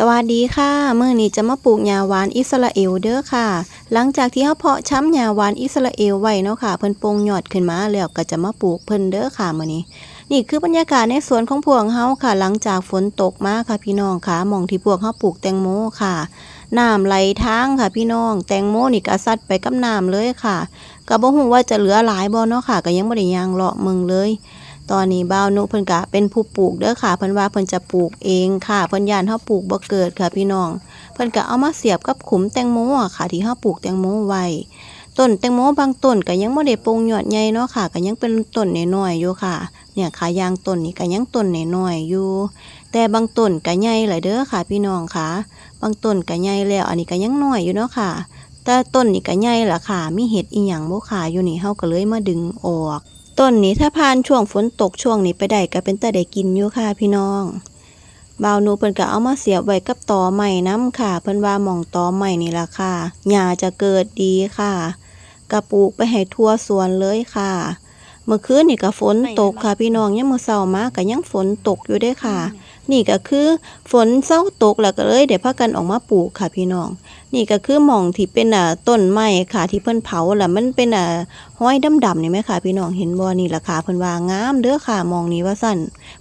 สวัสดีค่ะเมื้อนี้จะมาปลูกหญ้าหวานอิสราเอลเด้อค่ะ หลังจากที่เฮาเพาะช้ำหญ้าหวานอิสราเอลไว้เนาะค่ะ เพิ่นโป่งยอดขึ้นมาแล้วก็จะมาปลูกเพิ่นเด้อค่ะมื้อนี้ นี่คือบรรยากาศในสวนของพวกเฮาค่ะ หลังจากฝนตกมาค่ะพี่น้องค่ะหม่องที่พวกเฮาปลูกแตงโมค่ะน้ำไหลทางค่ะพี่น้อง แตงโมนี่ก็ซัดไปกับน้ำเลยค่ะก็บ่ฮู้ว่าจะเหลือหลายบ่เนาะค่ะ ก็ยังบ่ได้ยางเลาะมืองเลย ตอนนี้บ่าวนุเพิ่นก็เป็นผู้ปลูกเด้อค่ะเพิ่นว่าเพิ่นจะปลูกเองค่ะเพิ่นยานเฮาปลูกบ่เกิดค่ะพี่น้อง เพิ่นก็เอามาเสียบกับขุมแตงโมค่ะ ที่เฮาปลูกแตงโมไว้ต้นแตงโมบางต้นก็ยังบ่ได้ปงยอดใหญ่เนาะค่ะก็ยังเป็นต้นน้อยๆอยู่ค่ะ เนี่ยขายางต้นนี่ก็ยังต้นน้อยๆอยู่ แต่บางต้นก็ใหญ่หลายเด้อค่ะ พี่น้องค่ะ บางต้นก็ใหญ่แล้ว อันนี้ก็ยังน้อยอยู่เนาะค่ะ แต่ต้นนี่ก็ใหญ่ละค่ะ มีเห็ดอีหยังบ่ค่ะอยู่นี่เฮาก็เลยมาดึงออก ต้นนี้ถ้าผ่านช่วงฝนตกช่วงนี้ไปได้ก็เป็นแต่ได้กินอยู่ค่ะพี่น้องบ่าวนูเพิ่นก็เอามาเสียบไว้กับตอใหม่น้ำค่ะ เพิ่นว่าหม่องตอใหม่นี่ล่ะค่ะหญ้าจะเกิดดีค่ะกระปูกไปให้ทั่วสวนเลยค่ะ เมื่อคืนนี่ก็ฝนตกค่ะ พี่น้องยังมื้อเช้ามาก็ยังฝนตกอยู่เด้ค่ะ นี่ก็คือฝนเศร้าตกแล้วก็เลยเดี๋ยวพากันออกมาปลูกค่ะพี่น้อง นี่ก็คือหม่องที่เป็นอ่าต้นไม้ค่ะที่เพิ่นเผาแล้วมันเป็นอ่าห้อยดำๆนี่ไหมค่ะพี่น้องเห็นบ่นี่ราคาเพิ่นว่างามเด้อค่ะมองนี้ว่าสั่น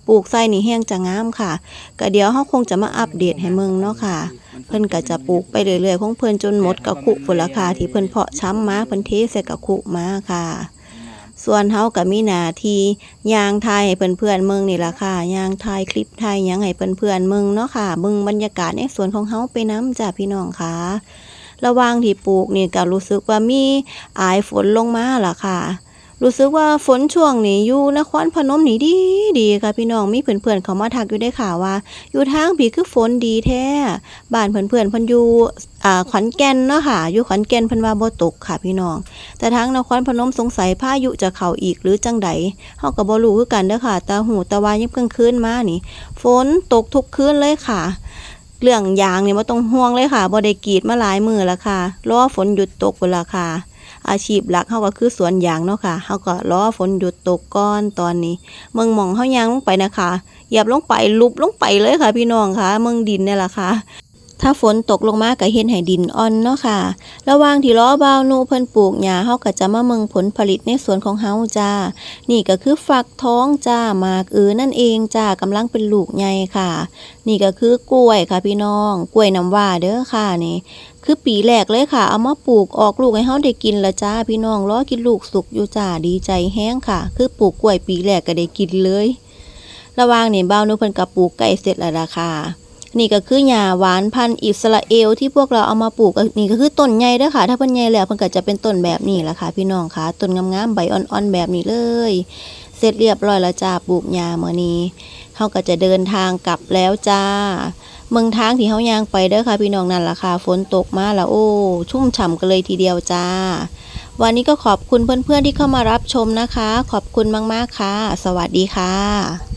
ปลูกใส่นี่แห้งจะงามค่ะก็เดี๋ยวเฮาคงจะมาอัปเดตให้เมืองเนาะค่ะ เพิ่นก็จะปลูกไปเรื่อยๆของเพิ่นจนหมดกระคุพุ่นละค่ะที่เพิ่นเพาะช้ำมาเพิ่นเทใส่กระคุมาค่ะ ส่วนเฮาก็มีหน้าที่ยางไทายให้เพื่อนเมืองนี่ละค่ะยางไทยคลิปไทยยังให้เพื่อนๆเมืองเนาะค่ะมึงบรรยากาศในสวนของเฮาไปน้จ้าพี่น้องค่ะระหว่างที่ปลูกนี่ก็รู้สึกว่ามีอายฝนลงมาล่ะค่ะ รู้สึกว่าฝนช่วงนี้อยู่นครพนมนี่ดีดีค่ะพี่น้องมีเพื่อนๆเขามาทักอยู่ได้ค่ะว่า อยู่ทางพี่คือฝนดีแท้บ้านเพื่อนๆเพิ่นอยู่อ่าขอนแก่นเนาะค่ะอยู่ขอนแก่นพิ่นว่าบ่ตกค่ะพี่น้อง แต่ทางนครพนมสงสัยพายุจะเข้าอีกหรือจังใดเฮาก็บ่รู้คือกันเด้อค่ะต่หูต่ว่ายังเพิ่งคืนมานี่ ฝนตกทุกคืนเลยค่ะเรื่องยางเนี่ยบ่ต้องห่วงเลยค่ะบ่ได้กรีดมาหลายมือแล้วค่ะรอฝนหยุดตกพุ่นล่ะค่ะ อาชีพหลักเฮาก็คือสวนยางเนาะค่ะเฮาก็รอฝนหยุดตกก่อนตอนนี้เมืองมองเฮายางลงไปนะคะเหยียบลงไปลุบลงไปเลยค่ะ พี่น้องค่ะ เมืองดินเนี่ยแหละค่ะ ถ้าฝนตกลงมาก็เฮ็ดให้ดินอ่อนเนาะค่ะ ระหว่างที่ล้อบ่าวนูเพิ่นปลูกหญ้าเฮาก็จะมาเมืองผลผลิตในสวนของเฮาจ้า นี่ก็คือฟักท้องจ้าหมากอือนั่นเองจ้ากำลังเป็นลูกใหญ่ค่ะ นี่ก็คือกล้วยค่ะพี่น้อง กล้วยน้ำว้าเด้อค่ะนี่คือปีแรกเลยค่ะ เอามาปลูกออกลูกให้เฮาได้กินละจ้าพี่น้องรอกินลูกสุกอยู่จ้าดีใจแห้งค่ะ คือปลูกกล้วยปีแรกก็ได้กินเลย ระหว่างนี่บ่าวนูเพิ่นก็ปลูกไก่เสร็จแล้วล่ะค่ะ นี่ก็คือหญ้าหวานพันธุ์อิสราเอลที่พวกเราเอามาปลูกนี่ก็คือต้นใหญ่เด้อค่ะ ถ้าเพิ่นใหญ่แล้วเพิ่นก็จะเป็นต้นแบบนี้แหละค่ะ พี่น้องค่ะต้นงามๆใบอ่อนๆแบบนี้เลย เสร็จเรียบร้อยแล้วจ้าปลูกหญ้ามื้อนี้เฮาก็จะเดินทางกลับแล้วจ้าเมืองทางที่เฮาย่างไปเด้อค่ะ พี่น้องนั่นล่ะค่ะฝนตกมาแล้วโอ้ชุ่มฉ่ำกันเลยทีเดียวจ้า วันนี้ก็ขอบคุณเพื่อนๆที่เข้ามารับชมนะคะ ขอบคุณมากๆค่ะ สวัสดีค่ะ